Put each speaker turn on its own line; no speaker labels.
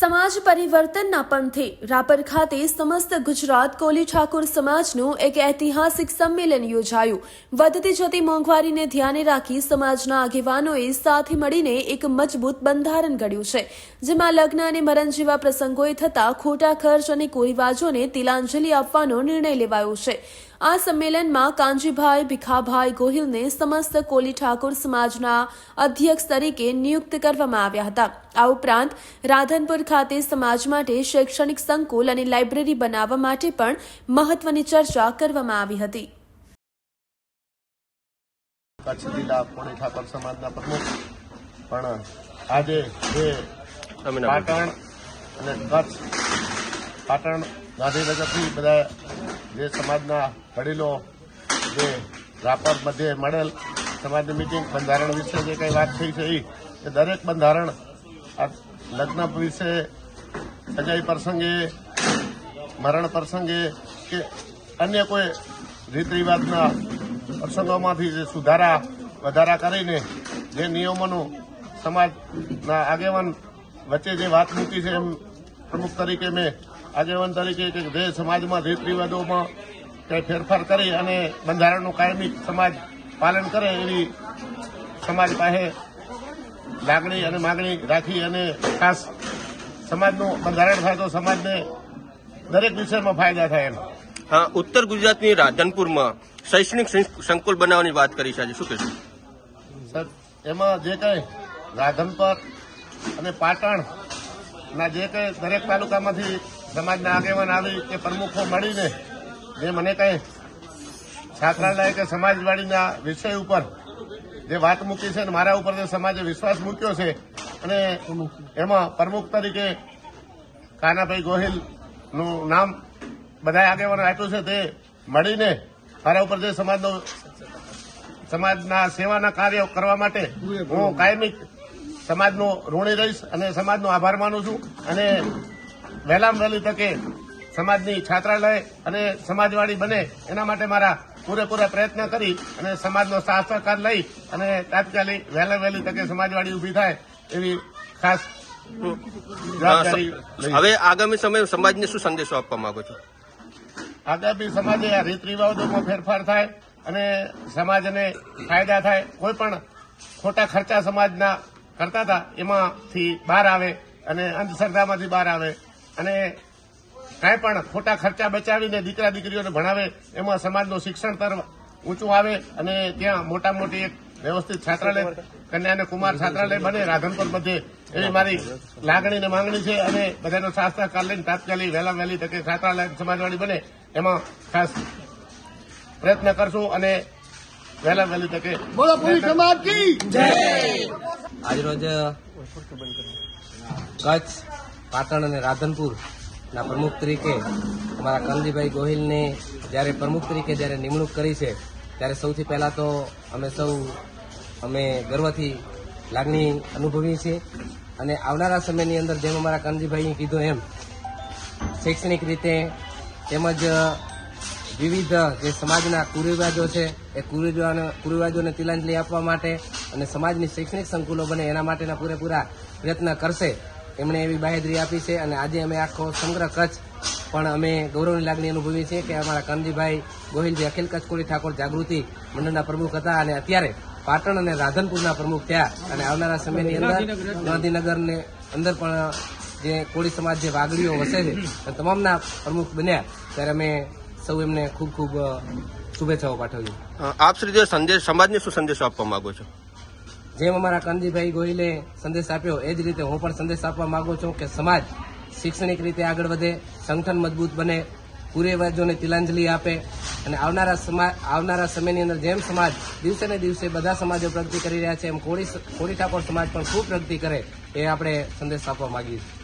સમાજ પરિવર્તનના પંથે રાપર ખાતે સમસ્ત ગુજરાત કોલી ઠાકોર સમાજનું એક ઐતિહાસિક સંમેલન યોજાયું. વધતી જતી મોંઘવારીને ધ્યાને રાખી સમાજના આગેવાનોએ સાથે મળીને એક મજબૂત બંધારણ ઘડ્યું છે, જેમાં લગ્ન અને મરણ જેવા પ્રસંગોએ થતા ખોટા ખર્ચ અને કુરિવાજોને તિલાંજલિ આપવાનો નિર્ણય લેવાયો છે. આ સંમેલનમાં કાંજીભાઈ ભીખાભાઈ ગોહિલને સમસ્ત કોલી ઠાકોર સમાજના અધ્યક્ષ તરીકે નિયુક્ત કરવામાં આવ્યા હતા. આ ઉપરાંત રાધનપુર ખાતે સમાજ માટે શૈક્ષણિક સંકુલ અને લાઇબ્રેરી બનાવવા માટે પણ મહત્વની ચર્ચા કરવામાં આવી હતી.
કચ્છ જિલ્લા કોળી ઠાકોર સમાજના પ્રમુખ. પણ આજે જે પાટણ અને કચ્છ પાટણ ગાંધીનગરથી બધા જે સમાજના વડીલો, જે રાપર મધ્યે મળેલ સમાજની મિટિંગ બંધારણ વિશે જે કંઈ વાત થઈ છે એ એ દરેક બંધારણ લગ્ન વિશે, સગાઈ પ્રસંગે, મરણ પ્રસંગે કે અન્ય કોઈ રીત રિવાજના પ્રસંગોમાંથી જે સુધારા, વધારા કરીને જે નિયમોનું સમાજના આગેવાન વચ્ચે જે વાત મૂકી છે એમ પ્રમુખ તરીકે મેં આગેવાન તરીકે કે જે સમાજમાં રીત રિવાજોમાં કંઈ ફેરફાર કરી અને બંધારણનું કાયમી સમાજ પાલન કરે એવી સમાજ પાસે લાગણી અને માગણી રાખી અને ખાસ સમાજનું બંધારણ થાય તો સમાજને દરેક વિષયમાં ફાયદા થાય એમ.
હા ઉત્તર ગુજરાતની રાધનપુરમાં શૈક્ષણિક સંકુલ બનાવવાની વાત કરી છે આજે. શું કહેશું?
સર એમાં જે કંઈ રાધનપર અને પાટણના જે કંઈ દરેક તાલુકામાંથી સમાજના આગેવાન આવી કે પ્રમુખો મળીને જે મને કંઈ છાત્રાલય કે સમાજવાડીના વિષય ઉપર જે વાત મૂકી છે અને મારા ઉપર જે સમાજે વિશ્વાસ મૂક્યો છે અને એમાં પ્રમુખ તરીકે કાનાભાઈ ગોહિલનું નામ બધા આગેવાનો આપ્યું છે તે મળીને મારા ઉપર જે સમાજનો સમાજના સેવાના કાર્યો કરવા માટે હું કાયમી સમાજનો ઋણી રહીશ અને સમાજનો આભાર માનું છું અને વહેલામાં વહેલી તકે સમાજની છાત્રાલય અને સમાજવાળી બને. એના માટે મારા પૂરેપૂરા પ્રયત્ન કરી અને સમાજનો સાથ સહકાર લઈ અને તાત્કાલિક વહેલા વહેલી તકે સમાજવાળી ઊભી થાય એવી ખાસ
હવે આગામી સમયે સમાજને શું સંદેશો આપવા માંગો છો?
આગામી સમાજે આ રીત રિવાજોમાં ફેરફાર થાય અને સમાજને ફાયદા થાય. કોઈ પણ ખોટા ખર્ચા સમાજના કરતા હતા એમાંથી બહાર આવે અને અંધશ્રદ્ધામાંથી બહાર આવે. અને કાંઈ પણ ખોટા ખર્ચા બચાવીને દીકરા દીકરીઓને ભણાવે એમાં સમાજનું શિક્ષણ તરફ ઊંચું આવે અને ત્યાં મોટા મોટી એક વ્યવસ્થિત છાત્રાલય કન્યા અને કુમાર છાત્રાલય બને રાધનપુર મધ્યે એવી મારી લાગણી અને માંગણી છે અને બધાનો શાસ્ત્રકાર લઈને તાત્કાલિક વહેલા વહેલી તકે છાત્રાલય સમાજવાળી બને. એમાં ખાસ પ્રયત્ન કરશું અને વહેલા વહેલી તકે બોલો
આજરોજ કચ્છ પાટણ અને રાધનપુરના પ્રમુખ તરીકે અમારા કાનજીભાઈ ગોહિલને જ્યારે પ્રમુખ તરીકે જ્યારે નિમણૂક કરી છે, ત્યારે સૌથી પહેલાં તો અમે સૌ, અમે ગર્વથી લાગણી અનુભવીએ છીએ. અને આવનારા સમયની અંદર જેમ અમારા કાનજીભાઈએ કીધું એમ, શૈક્ષણિક રીતે તેમજ વિવિધ જે સમાજના કુરિવાજો છે, એ કુરિવાજો કુરિવાજોને તિલાંજલિ આપવા માટે અને સમાજની શૈક્ષણિક સંકુલો બને એના માટેના પૂરેપૂરા પ્રયત્ન કરશે. એમણે એવી બાહેદરી આપી છે અને આજે અમે આખો સમગ્ર કચ્છ પણ અમે ગૌરવની લાગણી અનુભવીએ છીએ કે અમારા કાનજીભાઈ ગોહિલજી, અખિલ કચ્છ કોળી ઠાકોર જાગૃતિ મંડળના પ્રમુખ હતા અને અત્યારે પાટણ અને રાધનપુરના પ્રમુખ થયા અને આવનારા સમયની અંદર ગાંધીનગરને અંદર પણ જે કોળી સમાજ જે વાગડીઓ વસે છે તમામના પ્રમુખ બન્યા ત્યારે અમે સૌ એમને ખૂબ ખૂબ શુભેચ્છાઓ પાઠવી
આપ શ્રી જે સંદેશ, સમાજને શું સંદેશો આપવા માંગો છો?
જેમ અમારા કાનજીભાઈ ગોહિલે સંદેશ આપ્યો, એ જ રીતે હું પણ સંદેશ આપવા માંગુ છું કે સમાજ શૈક્ષણિક રીતે આગળ વધે, સંગઠન મજબૂત બને કુરિવાજોને તિલાંજલિ આપે અને આવનારા સમાજ આવનારા સમયની અંદર જેમ સમાજ દિવસે ને દિવસે બધા સમાજો પ્રગતિ કરી રહ્યા છે, એમ કોળી કોળી ઠાકોર સમાજ પણ ખૂબ પ્રગતિ કરે, એ આપણે સંદેશ આપવા માંગીએ છીએ.